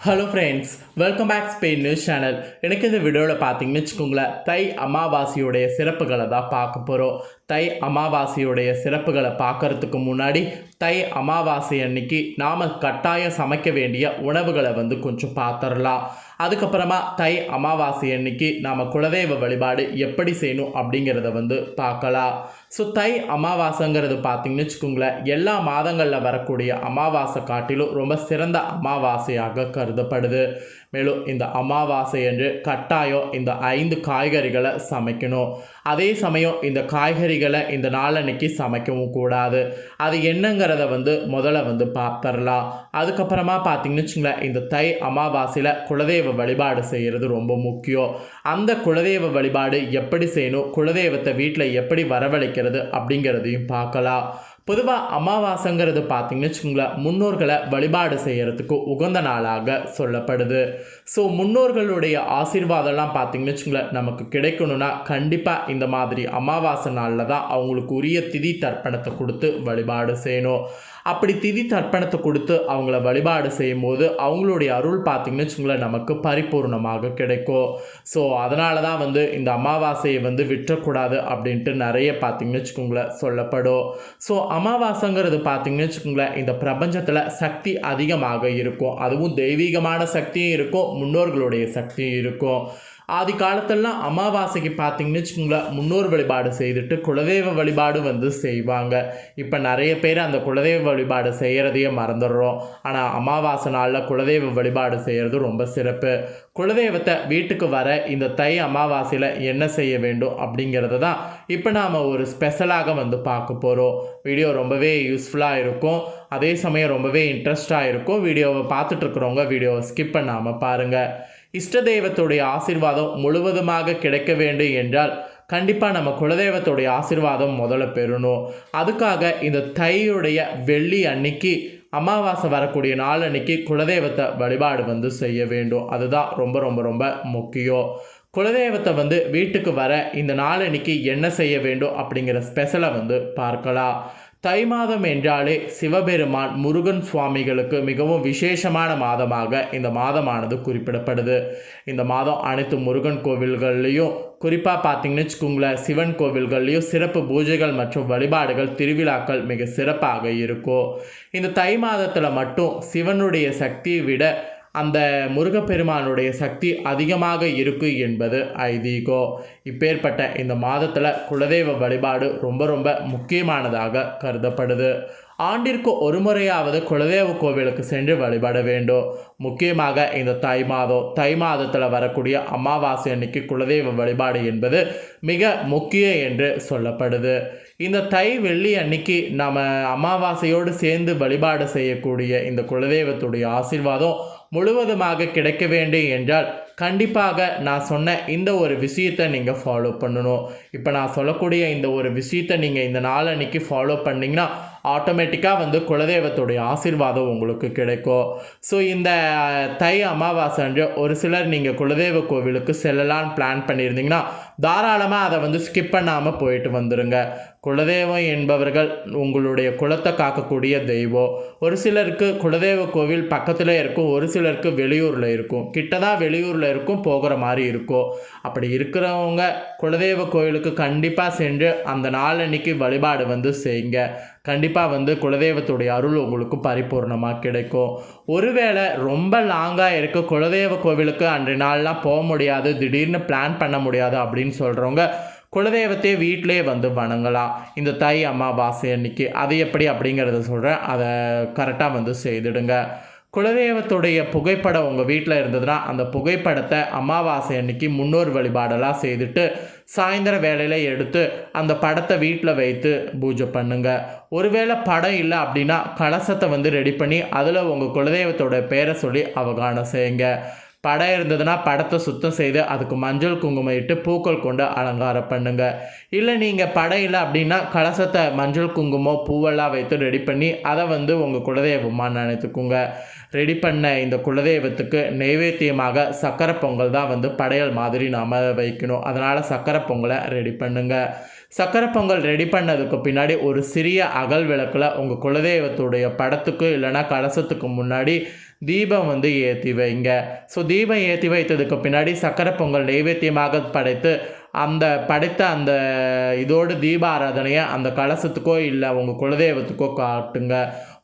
Hello friends welcome back Spain news channel எனக்கு இந்த வீடியோவில் பார்த்தீங்கன்னு வச்சுக்கோங்களேன் தை அமாவாசையுடைய சிறப்புகளை தான் பார்க்க போகிறோம் தை அமாவாசையுடைய சிறப்புகளை பார்க்கறதுக்கு முன்னாடி தை அமாவாசை அன்னைக்கு நாம் கட்டாயம் சமைக்க வேண்டிய உணவுகளை வந்து கொஞ்சம் பார்த்துடலாம். அதுக்கப்புறமா தை அமாவாசை அன்னைக்கு நாம் குலதெய்வ வழிபாடு எப்படி செய்யணும் அப்படிங்கிறத வந்து பார்க்கலாம். ஸோ தை அமாவாசைங்கிறது பார்த்தீங்கன்னு வச்சுக்கோங்களேன் எல்லா மாதங்களில் வரக்கூடிய அமாவாசை காட்டிலும் ரொம்ப சிறந்த அமாவாசையாக கருதப்படுது. மேலும் இந்த அமாவாசை என்று கட்டாயம் இந்த ஐந்து காய்கறிகளை சமைக்கணும். அதே சமயம் இந்த காய்கறிகளை இந்த நாளன்னைக்கு சமைக்கவும் கூடாது. அது என்னங்கிறத வந்து முதல்ல வந்து பார்த்துடலாம் அதுக்கப்புறமா பார்த்தீங்கன்னு வச்சுங்களேன் இந்த தை அமாவாசையில் குலதெய்வ வழிபாடு செய்கிறது ரொம்ப முக்கியம். அந்த குலதெய்வ வழிபாடு எப்படி செய்யணும்? குலதெய்வத்தை வீட்டில் எப்படி வரவழைக்கிறது அப்படிங்கிறதையும் பார்க்கலாம். பொதுவாக அமாவாசைங்கிறது பார்த்தீங்கன்னு வச்சுக்கோங்களேன் முன்னோர்களை வழிபாடு செய்கிறதுக்கு உகந்த நாளாக சொல்லப்படுது. ஸோ முன்னோர்களுடைய ஆசீர்வாதம்லாம் பார்த்தீங்கன்னு வச்சுக்கோங்களேன் நமக்கு கிடைக்கணும்னா கண்டிப்பாக இந்த மாதிரி அமாவாசை நாளில் தான் அவங்களுக்கு உரிய திதி தர்ப்பணத்தை கொடுத்து வழிபாடு செய்யணும். அப்படி திதி தர்ப்பணத்தை கொடுத்து அவங்கள வழிபாடு செய்யும்போது அவங்களுடைய அருள் பார்த்திங்கன்னு வச்சுங்களேன் நமக்கு பரிபூர்ணமாக கிடைக்கும். ஸோ அதனால தான் வந்து இந்த அமாவாசையை வந்து விட்டுறக்கூடாது அப்படின்ட்டு நிறைய பார்த்திங்கன்னு வச்சுக்கோங்களேன் சொல்லப்படும். ஸோ அமாவாசைங்கிறது பார்த்திங்கன்னு வச்சுக்கோங்களேன் இந்த பிரபஞ்சத்தில் சக்தி அதிகமாக இருக்கும். அதுவும் தெய்வீகமான சக்தியும் இருக்கும் முன்னோர்களுடைய சக்தியும் இருக்கும். ஆதி காலத்திலலாம் அமாவாசைக்கு பார்த்தீங்கன்னு வச்சுக்கோங்களேன் முன்னோர் வழிபாடு செய்துட்டு குலதெய்வ வழிபாடு வந்து செய்வாங்க. இப்போ நிறைய பேர் அந்த குலதெய்வ வழிபாடு செய்கிறதையே மறந்துடுறோம். ஆனால் அமாவாசை நாளில் குலதெய்வ வழிபாடு செய்கிறது ரொம்ப சிறப்பு. குலதெய்வத்தை வீட்டுக்கு வர இந்த தை அமாவாசையில் என்ன செய்ய வேண்டும் அப்படிங்கிறத தான் இப்போ நாம் ஒரு ஸ்பெஷலாக வந்து பார்க்க போகிறோம் வீடியோ ரொம்பவே யூஸ்ஃபுல்லாக இருக்கும். அதே சமயம் ரொம்பவே இன்ட்ரெஸ்டாக இருக்கும். வீடியோவை பார்த்துட்ருக்குறவங்க வீடியோவை ஸ்கிப் பண்ணாமல் பாருங்கள் இஷ்ட தெய்வத்துடைய ஆசீர்வாதம் முழுவதுமாக கிடைக்க வேண்டும் என்றால் கண்டிப்பாக நம்ம குலதெய்வத்துடைய ஆசிர்வாதம் முதல்ல பெறணும். அதுக்காக இந்த தையுடைய வெள்ளி அன்னைக்கு அமாவாசை வரக்கூடிய நாள் அன்னைக்கு குலதெய்வத்தை வழிபாடு வந்து செய்ய வேண்டும். அதுதான் ரொம்ப ரொம்ப ரொம்ப முக்கியம். குலதெய்வத்தை வந்து வீட்டுக்கு வர இந்த நாள் அன்னைக்கு என்ன செய்ய வேண்டும் அப்படிங்கிற ஸ்பெஷலை வந்து பார்க்கலாம். தை மாதம் என்றாலே சிவபெருமான் முருகன் சுவாமிகளுக்கு மிகவும் விசேஷமான மாதமாக இந்த மாதமானது குறிப்பிடப்படுது. இந்த மாதம் அனைத்து முருகன் கோவில்கள்லேயும் குறிப்பாக பார்த்தீங்கன்னு வச்சுக்கோங்களேன் சிவன் கோவில்கள்லேயும் சிறப்பு பூஜைகள் மற்றும் வழிபாடுகள் திருவிழாக்கள் மிக சிறப்பாக இருக்கும். இந்த தை மாதத்தில் மட்டும் சிவனுடைய சக்தியை விட அந்த முருகப்பெருமானுடைய சக்தி அதிகமாக இருக்கு என்பது ஐதீகோ. இப்பேற்பட்ட இந்த மாதத்தில் குலதெய்வ வழிபாடு ரொம்ப ரொம்ப முக்கியமானதாக கருதப்படுது. ஆண்டிற்கு ஒரு முறையாவது குலதெய்வ கோவிலுக்கு சென்று வழிபட வேண்டும். முக்கியமாக இந்த தை மாதம் தை மாதத்தில் வரக்கூடிய அமாவாசை அன்னைக்கு குலதெய்வ வழிபாடு என்பது மிக முக்கியம் என்று சொல்லப்படுது. இந்த தை வெள்ளி அன்னைக்கு நம்ம அமாவாசையோடு சேர்ந்து வழிபாடு செய்யக்கூடிய இந்த குலதெய்வத்துடைய ஆசீர்வாதம் முழுவதுமாக கிடைக்க வேண்டும் என்றால் கண்டிப்பாக நான் சொன்ன இந்த ஒரு விஷயத்தை நீங்கள் ஃபாலோ பண்ணணும். இப்போ நான் சொல்லக்கூடிய இந்த ஒரு விஷயத்தை நீங்கள் இந்த நாளன்னைக்கு ஃபாலோ பண்ணிங்கன்னா ஆட்டோமேட்டிக்காக வந்து குலதெய்வத்துடைய ஆசீர்வாதம் உங்களுக்கு கிடைக்கும். ஸோ இந்த தை அமாவாசை அன்று ஒரு சிலர் நீங்கள் குலதெய்வ கோவிலுக்கு செல்லலான்னு பிளான் பண்ணியிருந்தீங்கன்னா தாராளமாக அதை வந்து ஸ்கிப் பண்ணாமல் போயிட்டு வந்துடுங்க குலதெய்வம் என்பவர்கள் உங்களுடைய குலத்தை காக்கக்கூடிய தெய்வம். ஒரு சிலருக்கு குலதெய்வ கோவில் பக்கத்தில் இருக்கும் ஒரு சிலருக்கு வெளியூரில் இருக்கும். கிட்டதான் வெளியூரில் இருக்கும் போகிற மாதிரி இருக்கும். அப்படி இருக்கிறவங்க குலதெய்வ கோவிலுக்கு கண்டிப்பாக சென்று அந்த நாள் அன்னைக்கு வழிபாடு வந்து செய்யுங்க. கண்டிப்பாக வந்து குலதெய்வத்துடைய அருள் உங்களுக்கு பரிபூர்ணமாக கிடைக்கும். ஒருவேளை ரொம்ப லாங்காக இருக்க குலதெய்வ கோவிலுக்கு அன்றைய நாள்லாம் போக முடியாது திடீர்னு பிளான் பண்ண முடியாது அப்படின்னு சொல்கிறவங்க குலதெய்வத்தையே வீட்டிலே வந்து வணங்கலாம் இந்த தை அமாவாசை அன்னைக்கு அது எப்படி அப்படிங்கிறத சொல்கிறேன் அதை கரெக்டாக வந்து செய்துடுங்க. குலதெய்வத்துடைய புகைப்படம் உங்கள் வீட்டில் இருந்ததுன்னா அந்த புகைப்படத்தை அமாவாசை அன்னைக்கு முன்னோர் வழிபாடெல்லாம் செய்துட்டு சாயந்தர வேலையில் எடுத்து அந்த படத்தை வீட்டில் வைத்து பூஜை பண்ணுங்க. ஒருவேளை படம் இல்லை அப்படின்னா கலசத்தை வந்து ரெடி பண்ணி அதில் உங்கள் குலதெய்வத்தோட பேரை சொல்லி அவகானம் செய்யுங்க. படம் இருந்ததுன்னா படத்தை சுத்தம் செய்து அதுக்கு மஞ்சள் குங்குமம் இட்டு பூக்கள் கொண்டு அலங்காரம் பண்ணுங்க. இல்லை நீங்கள் படம் இல்லை அப்படின்னா கலசத்தை மஞ்சள் குங்குமம் பூவெல்லாம் வைத்து ரெடி பண்ணி அதை வந்து உங்கள் குலதெய்வமாக நினைத்துக்குங்க. ரெடி பண்ண இந்த குலதெய்வத்துக்கு நைவேத்தியமாக சக்கரை பொங்கல் தான் வந்து படையல் மாதிரி நாம் வைக்கணும். அதனால் சக்கரை பொங்கலை ரெடி பண்ணுங்கள் சக்கரை பொங்கல் ரெடி பண்ணதுக்கு பின்னாடி ஒரு சிறிய அகல் விளக்கில் உங்கள் குலதெய்வத்துடைய படத்துக்கு இல்லைன்னா கலசத்துக்கு முன்னாடி தீபம் வந்து ஏற்றி வைங்க ஸோ தீபம் ஏற்றி வைத்ததுக்கு பின்னாடி சக்கரை பொங்கல் நைவேத்தியமாக படைத்து அந்த படைத்த அந்த இதோடு தீப ஆராதனையை அந்த கலசத்துக்கோ இல்லை உங்கள் குலதெய்வத்துக்கோ காட்டுங்க.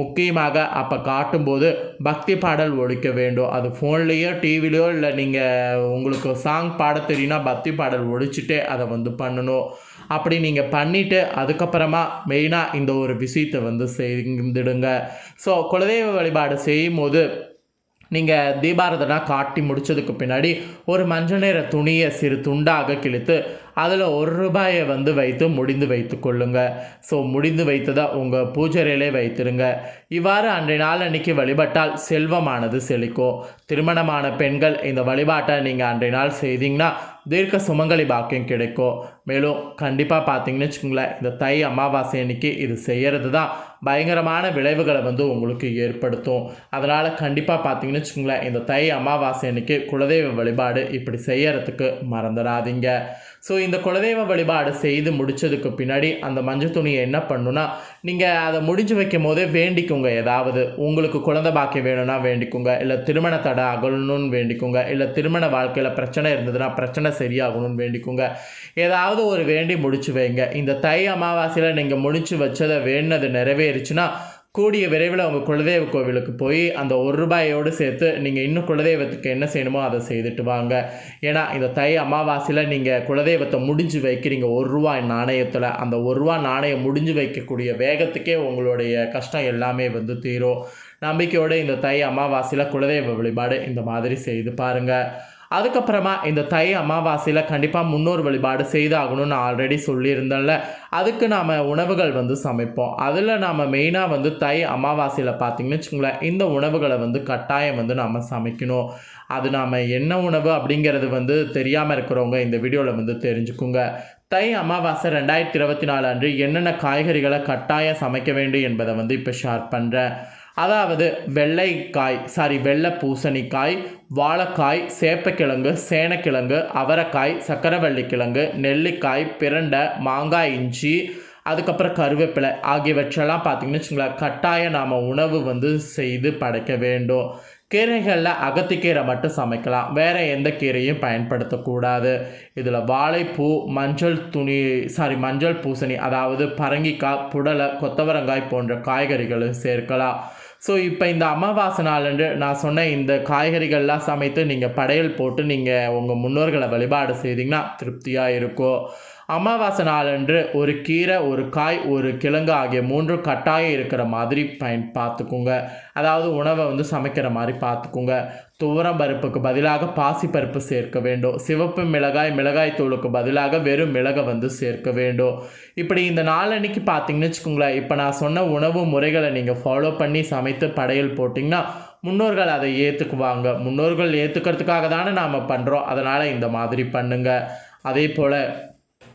முக்கியமாக அப்போ காட்டும்போது பக்தி பாடல் ஒழிக்க வேண்டும். அது ஃபோன்லேயோ டிவிலையோ இல்லை நீங்கள் உங்களுக்கு சாங் பாட தெரியும்னா பக்தி பாடல் ஒழிச்சிட்டே அதை வந்து பண்ணணும். அப்படி நீங்கள் பண்ணிவிட்டு அதுக்கப்புறமா மெயினாக இந்த ஒரு விஷயத்தை வந்து செய்திடுங்க. ஸோ குலதெய்வ வழிபாடு செய்யும் போது நீங்கள் தீபாரதனா காட்டி முடித்ததுக்கு பின்னாடி ஒரு மஞ்சள் நிற துணியை சிறு துண்டாக கிழித்து அதில் ஒரு ரூபாயை வந்து வைத்து முடிந்து வைத்து கொள்ளுங்க. ஸோ முடிந்து வைத்ததை உங்கள் பூஜரையிலே வைத்திருங்க. இவ்வாறு அன்றைய நாள் அன்னைக்கு வழிபட்டால் செல்வமானது செழிக்கும். திருமணமான பெண்கள் இந்த வழிபாட்டை நீங்கள் அன்றைய நாள் செய்தீங்கன்னா தீர்க்க சுமங்கலி பாக்கியம் கிடைக்கும். மேலும் கண்டிப்பாக பார்த்தீங்கன்னு வச்சுக்கோங்களேன் இந்த தை அமாவாசை அன்னைக்கு இது செய்கிறது தான் பயங்கரமான விளைவுகளை வந்து உங்களுக்கு ஏற்படுத்தும். அதனால் கண்டிப்பாக பார்த்தீங்கன்னு வச்சுக்கோங்களேன் இந்த தை அமாவாசை அன்னைக்கு குலதெய்வ வழிபாடு இப்படி செய்யறதுக்கு மறந்துடாதீங்க. ஸோ இந்த குலதெய்வ வழிபாடு செய்து முடிச்சதுக்கு பின்னாடி அந்த மஞ்சள் துணியை என்ன பண்ணுன்னா நீங்கள் அதை முடிஞ்சு வைக்கும் போதே வேண்டிக்குங்க. ஏதாவது உங்களுக்கு குழந்தை பாக்கியம் வேணும்னா வேண்டிக்குங்க. இல்லை திருமண தடை அகலணும்னு வேண்டிக்குங்க. இல்லை திருமண வாழ்க்கையில் பிரச்சனை இருந்ததுன்னா பிரச்சனை சரியாகணும்னு வேண்டிக்குங்க. ஏதாவது ஒரு வேண்டி முடிச்சு வைங்க. இந்த தை அமாவாசையில் நீங்கள் முடிச்சு வச்சதை வேண்டினது நிறைவேறுச்சுன்னா கூடிய விரைவில் உங்கள் குலதெய்வ கோவிலுக்கு போய் அந்த ஒரு ரூபாயோடு சேர்த்து நீங்கள் இன்னும் குலதெய்வத்துக்கு என்ன செய்யணுமோ அதை செய்துட்டு வாங்க. ஏன்னா இந்த தை அமாவாசையில் நீங்கள் குலதெய்வத்தை முடிஞ்சு வைக்கிறீங்க. ஒரு ரூபா நாணயத்தில். அந்த ஒரு ரூபா நாணயம் முடிஞ்சு வைக்கக்கூடிய வேகத்துக்கே உங்களுடைய கஷ்டம் எல்லாமே வந்து தீரும். நம்பிக்கையோடு இந்த தை அமாவாசையில் குலதெய்வ வழிபாடு இந்த மாதிரி செய்து பாருங்கள் அதுக்கப்புறமா இந்த தை அமாவாசையில் கண்டிப்பாக முன்னோர் வழிபாடு செய்தாகணும்னு நான் ஆல்ரெடி சொல்லியிருந்தேன்ல. அதுக்கு நாம் உணவுகள் வந்து சமைப்போம். அதில் நாம் மெயினாக வந்து தை அமாவாசையில் பார்த்திங்கன்னு வச்சுக்கோங்களேன் இந்த உணவுகளை வந்து கட்டாயம் வந்து நாம் சமைக்கணும். அது நாம் என்ன உணவு அப்படிங்கிறது வந்து தெரியாமல் இருக்கிறவங்க இந்த வீடியோவில் வந்து தெரிஞ்சுக்குங்க. தை அமாவாசை ரெண்டாயிரத்தி இருபத்தி நாலு அன்று என்னென்ன காய்கறிகளை கட்டாயம் சமைக்க வேண்டும் என்பதை வந்து இப்போ ஷேர் பண்ணுறேன் அதாவது வெள்ளைக்காய் சாரி வெள்ளை பூசணிக்காய் வாழைக்காய் சேப்பக்கிழங்கு சேனக்கிழங்கு அவரைக்காய் சக்கரவள்ளி கிழங்கு நெல்லிக்காய் பிரண்டை மாங்காய் இஞ்சி அதுக்கப்புறம் கருவேப்பிலை ஆகியவற்றெல்லாம் பார்த்திங்கன்னு வச்சுங்களேன் கட்டாயம் நாம் உணவு வந்து செய்து படைக்க வேண்டும். கீரைகளில் அகத்திக்கீரை மட்டும் சமைக்கலாம். வேறு எந்த கீரையும் பயன்படுத்தக்கூடாது. இதில் வாழைப்பூ மஞ்சள் துணி சாரி மஞ்சள் பூசணி அதாவது பரங்கிக்காய் புடலை கொத்தவரங்காய் போன்ற காய்கறிகளும் சேர்க்கலாம். ஸோ இப்போ இந்த அமாவாசை நாளன்று நான் சொன்ன இந்த காய்கறிகள்லாம் சமைத்து நீங்கள் படையல் போட்டு நீங்கள் உங்கள் முன்னோர்களை வழிபாடு செய்தீங்கன்னா திருப்தியாக இருக்கும் அமாவாசை நாளன்று ஒரு கீரை ஒரு காய் ஒரு கிழங்கு ஆகிய மூன்று கட்டாயம் இருக்கிற மாதிரி பயன் பார்த்துக்குங்க. அதாவது உணவை வந்து சமைக்கிற மாதிரி பார்த்துக்குங்க. துவரம் பருப்புக்கு பதிலாக பாசிப்பருப்பு சேர்க்க வேண்டும். சிவப்பு மிளகாய் மிளகாய் தூளுக்கு பதிலாக வெறும் மிளகை வந்து சேர்க்க வேண்டும். இப்படி இந்த நாளன்னைக்கு பார்த்தீங்கன்னு வச்சுக்கோங்களேன் இப்போ நான் சொன்ன உணவு முறைகளை நீங்கள் ஃபாலோ பண்ணி சமைத்து படையல் போட்டிங்கன்னா முன்னோர்கள் அதை ஏற்றுக்குவாங்க முன்னோர்கள் ஏற்றுக்கிறதுக்காக தானே நாம் பண்ணுறோம் அதனால் இந்த மாதிரி பண்ணுங்கள் அதே போல்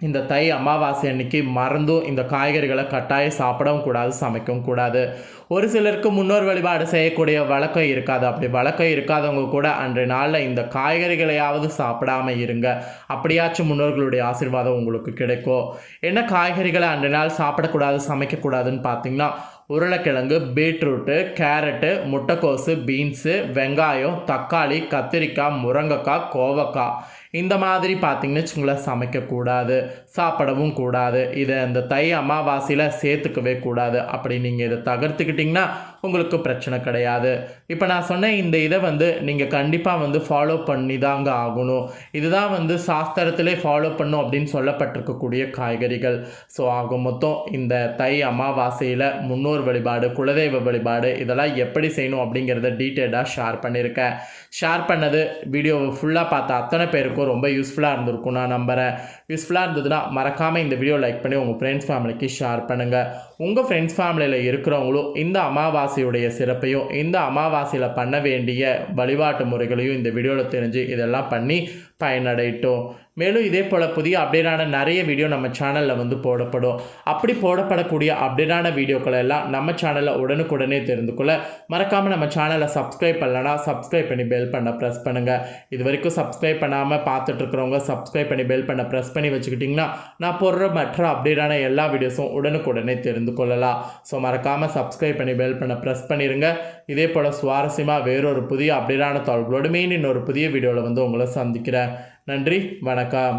இந்த தை அமாவாசை அன்னைக்கு மறந்தும் இந்த காய்கறிகளை கட்டாயம் சாப்பிடவும் கூடாது சமைக்கவும் கூடாது. ஒரு சிலருக்கு முன்னோர் வழிபாடு செய்யக்கூடிய வழக்கம் இருக்காது. அப்படி வழக்கம் இருக்காதவங்க கூட அன்றைய நாளில் இந்த காய்கறிகளையாவது சாப்பிடாம இருங்க. அப்படியாச்சும் முன்னோர்களுடைய ஆசீர்வாதம் உங்களுக்கு கிடைக்கும். என்ன காய்கறிகளை அன்றைய நாள் சாப்பிடக்கூடாது சமைக்கக்கூடாதுன்னு பார்த்தீங்கன்னா உருளைக்கிழங்கு பீட்ரூட்டு கேரட்டு முட்டைக்கோசு பீன்ஸு வெங்காயம் தக்காளி கத்திரிக்காய் முருங்கைக்காய் கோவக்காய். இந்த மாதிரி பார்த்தீங்கன்னு வச்சுங்களேன் சமைக்கக்கூடாது சாப்பிடவும் கூடாது. இதை இந்த தை அமாவாசையில் சேர்த்துக்கவே கூடாது. அப்படி நீங்கள் இதை தகர்த்துக்கிட்டிங்கன்னா உங்களுக்கு பிரச்சனை கிடையாது. இப்போ நான் சொன்ன இந்த இதை வந்து நீங்கள் கண்டிப்பாக வந்து ஃபாலோ பண்ணி தாங்க ஆகணும். இதுதான் வந்து சாஸ்திரத்திலே ஃபாலோ பண்ணும் அப்படின்னு சொல்லப்பட்டிருக்கக்கூடிய காய்கறிகள். ஸோ ஆக மொத்தம் இந்த தை அமாவாசையில் முன்னோர் வழிபாடு குலதெய்வ வழிபாடு இதெல்லாம் எப்படி செய்யணும் அப்படிங்கிறத டீட்டெயிலாக ஷேர் பண்ணியிருக்கேன். ஷேர் பண்ணது வீடியோவை ஃபுல்லாக பார்த்த அத்தனை பேருக்கும் ரொம்ப யூஸ்ஃபுல்லாக இருந்திருக்கும் நான் நம்புகிறேன் யூஸ்ஃபுல்லாக இருந்ததுன்னா மறக்காமல் இந்த வீடியோ லைக் பண்ணி உங்கள் ஃப்ரெண்ட்ஸ் ஃபேமிலிக்கு ஷேர் பண்ணுங்கள் உங்கள் ஃப்ரெண்ட்ஸ் ஃபேமிலியில் இருக்கிறவங்களும் இந்த அமாவாசையுடைய சிறப்பையும் இந்த அமாவாசையில் பண்ண வேண்டிய வழிபாட்டு முறைகளையும் இந்த வீடியோவில் தெரிஞ்சு இதெல்லாம் பண்ணி பயனடையட்டும். மேலும் இதே போல் புதிய அப்டேட்டான நிறைய வீடியோ நம்ம சேனலில் வந்து போடப்படும். அப்படி போடப்படக்கூடிய அப்டேட்டான வீடியோக்களை எல்லாம் நம்ம சேனலில் உடனுக்குடனே தெரிந்து கொள்ள மறக்காமல் நம்ம சேனலை சப்ஸ்கிரைப் பண்ணலன்னா சப்ஸ்கிரைப் பண்ணி பெல் பண்ண ப்ரெஸ் பண்ணுங்கள் இது வரைக்கும் சப்ஸ்கிரைப் பண்ணாமல் பார்த்துட்ருக்குறவங்க சப்ஸ்கிரைப் பண்ணி பெல் பண்ண ப்ரெஸ் பண்ணி வச்சுக்கிட்டிங்கன்னா நான் போடுற மற்ற அப்டேட்டான எல்லா வீடியோஸும் உடனுக்குடனே தெரிந்து கொள்ளலாம். ஸோ மறக்காமல் சப்ஸ்கிரைப் பண்ணி பெல் பண்ண ப்ரெஸ் பண்ணிடுங்க இதே போல் சுவாரஸ்யமாக வேறொரு புதிய அப்டேட்டான தகவல்களோடு மீன் இன்னொரு புதிய வீடியோவில் வந்து உங்களை சந்திக்கிறேன். நன்றி வணக்கம்.